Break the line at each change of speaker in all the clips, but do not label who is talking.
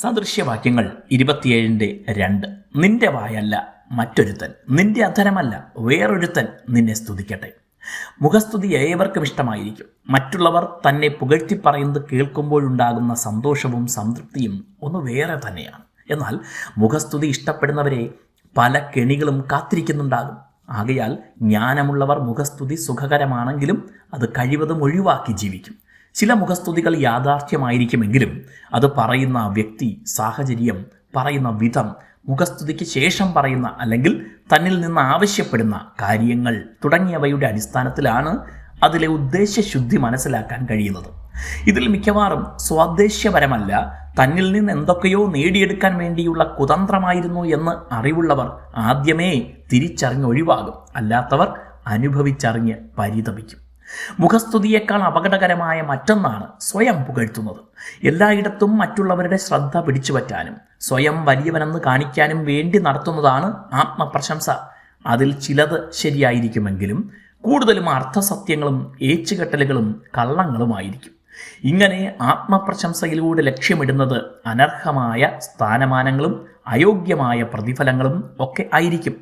സദൃശ്യവാക്യങ്ങൾ ഇരുപത്തിയേഴിന്റെ രണ്ട്. നിന്റെ വായല്ല മറ്റൊരുത്തൻ നിന്റെ അധരമല്ല വേറൊരുത്തൻ നിന്നെ സ്തുതിക്കട്ടെ. മുഖസ്തുതി ഏവർക്കും ഇഷ്ടമായിരിക്കും. മറ്റുള്ളവർ തന്നെ പുകഴ്ത്തി പറയുന്നത് കേൾക്കുമ്പോഴുണ്ടാകുന്ന സന്തോഷവും സംതൃപ്തിയും ഒന്ന് വേറെ തന്നെയാണ്. എന്നാൽ മുഖസ്തുതി ഇഷ്ടപ്പെടുന്നവരെ പല കെണികളും കാത്തിരിക്കുന്നുണ്ടാകും. ആകയാൽ ജ്ഞാനമുള്ളവർ മുഖസ്തുതി സുഖകരമാണെങ്കിലും അത് കഴിവതും ഒഴിവാക്കി ജീവിക്കും. ചില മുഖസ്തുതികൾ യാഥാർത്ഥ്യമായിരിക്കുമെങ്കിലും അത് പറയുന്ന വ്യക്തി സാഹചര്യം പറയുന്ന വിധം മുഖസ്തുതിക്ക് ശേഷം പറയുന്ന അല്ലെങ്കിൽ തന്നിൽ നിന്ന് ആവശ്യപ്പെടുന്ന കാര്യങ്ങൾ തുടങ്ങിയവയുടെ അടിസ്ഥാനത്തിലാണ് അതിലെ ഉദ്ദേശ്യശുദ്ധി മനസ്സിലാക്കാൻ കഴിയുന്നത്. ഇതിൽ മിക്കവാറും സ്വാദ്ദേശ്യപരമല്ല തന്നിൽ നിന്ന് എന്തൊക്കെയോ നേടിയെടുക്കാൻ വേണ്ടിയുള്ള കുതന്ത്രമായിരുന്നു എന്ന് അറിവുള്ളവർ ആദ്യമേ തിരിച്ചറിഞ്ഞ് ഒഴിവാകും. അല്ലാത്തവർ അനുഭവിച്ചറിഞ്ഞ് പരിതപിക്കും. മുഖസ്തുതിയേക്കാൾ അപകടകരമായ മറ്റൊന്നാണ് സ്വയം പുകഴ്ത്തുന്നത്. എല്ലായിടത്തും മറ്റുള്ളവരുടെ ശ്രദ്ധ പിടിച്ചുപറ്റാനും സ്വയം വലിയവനെന്ന് കാണിക്കാനും വേണ്ടി നടത്തുന്നതാണ് ആത്മപ്രശംസ. അതിൽ ചിലത് ശരിയായിരിക്കുമെങ്കിലും കൂടുതലും അർത്ഥസത്യങ്ങളും ഏച്ചുകെട്ടലുകളും കള്ളങ്ങളുമായിരിക്കും. ഇങ്ങനെ ആത്മപ്രശംസയിലൂടെ ലക്ഷ്യമിടുന്നത് അനർഹമായ സ്ഥാനമാനങ്ങളും അയോഗ്യമായ പ്രതിഫലങ്ങളും ഒക്കെ ആയിരിക്കും.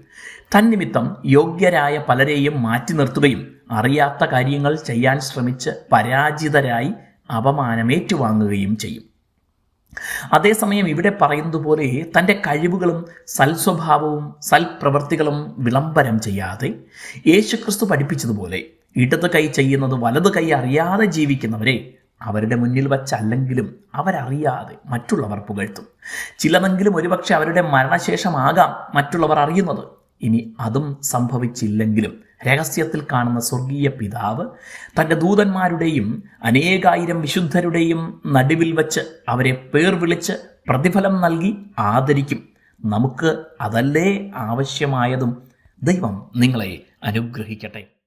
തന്നിമിത്തം യോഗ്യരായ പലരെയും മാറ്റി നിർത്തുകയും അറിയാത്ത കാര്യങ്ങൾ ചെയ്യാൻ ശ്രമിച്ച് പരാജിതരായി അപമാനമേറ്റുവാങ്ങുകയും ചെയ്യും. അതേസമയം ഇവിടെ പറയുന്നത് പോലെ തന്റെ കഴിവുകളും സൽസ്വഭാവവും സൽപ്രവൃത്തികളും വിളംബരം ചെയ്യാതെ യേശുക്രിസ്തു പഠിപ്പിച്ചതുപോലെ ഇടത് കൈ ചെയ്യുന്നത് വലത് കൈ അറിയാതെ ജീവിക്കുന്നവരെ അവരുടെ മുന്നിൽ വച്ചല്ലെങ്കിലും അവരറിയാതെ മറ്റുള്ളവർ പുകഴ്ത്തും. ചിലതെങ്കിലും ഒരുപക്ഷെ അവരുടെ മരണശേഷമാകാം മറ്റുള്ളവർ അറിയുന്നത്. ഇനി അതും സംഭവിച്ചില്ലെങ്കിലും രഹസ്യത്തിൽ കാണുന്ന സ്വർഗീയ പിതാവ് തന്റെ ദൂതന്മാരുടെയും അനേകായിരം വിശുദ്ധരുടെയും നടുവിൽ വച്ച് അവരെ പേർ വിളിച്ച് പ്രതിഫലം നൽകി ആദരിക്കും. നമുക്ക് അതല്ലേ ആവശ്യമായതും? ദൈവം നിങ്ങളെ അനുഗ്രഹിക്കട്ടെ.